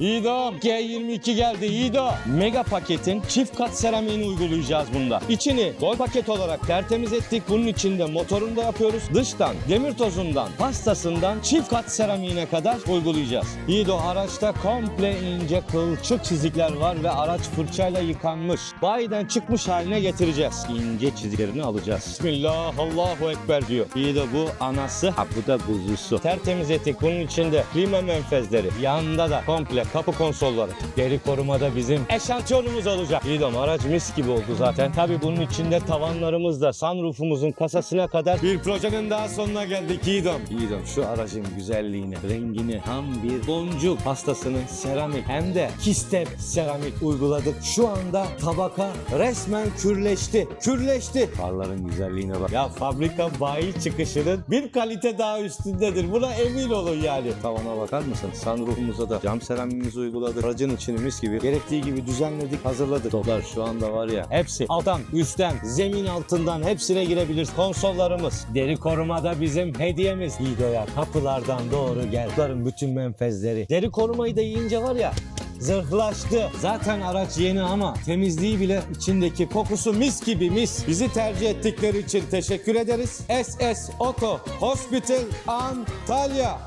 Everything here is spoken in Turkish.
İdom G22 geldi İdo. Mega paketin çift kat seramiğini uygulayacağız bunda. İçini gol paket olarak tertemiz ettik. Bunun içinde motorunu da yapıyoruz. Dıştan, demir tozundan, pastasından çift kat seramiğine kadar uygulayacağız. İdo araçta komple ince kılçık çizikler var ve araç fırçayla yıkanmış. Bayiden çıkmış haline getireceğiz. İnce çizgilerini alacağız. Bismillah Allahu Ekber diyor. İdo bu anası, ha bu da kuzusu. Tertemiz ettik. Bunun içinde klima menfezleri, yanında da komple kapı konsolları. Deri korumada bizim eşantiyonumuz olacak. İdom araç mis gibi oldu zaten. Tabii bunun içinde tavanlarımız da sunroofumuzun kasasına kadar bir projenin daha sonuna geldik İdom. İdom şu aracın güzelliğine, rengine tam bir boncuk pastasını seramik hem de kistep seramik uyguladık. Şu anda tabaka resmen kürleşti. Kürleşti. Farların güzelliğine bak. Ya fabrika bayi çıkışının bir kalite daha üstündedir. Buna emin olun yani. Tavana bakar mısın? Sunroofumuza da cam seramimizi uyguladık. Aracın içini mis gibi gerektiği gibi düzenledik, hazırladık. Toplar şu anda var ya hepsi alttan, üstten, zemin altından hepsine girebilir. Konsollarımız, deri korumada bizim hediyemiz. İdo'ya kapılardan doğru gel. Bunların bütün menfezleri. Deri korumayı da yiyince var ya zırhlaştı. Zaten araç yeni ama temizliği bile içindeki kokusu mis gibi mis. Bizi tercih ettikleri için teşekkür ederiz. SS Auto Hospital Antalya.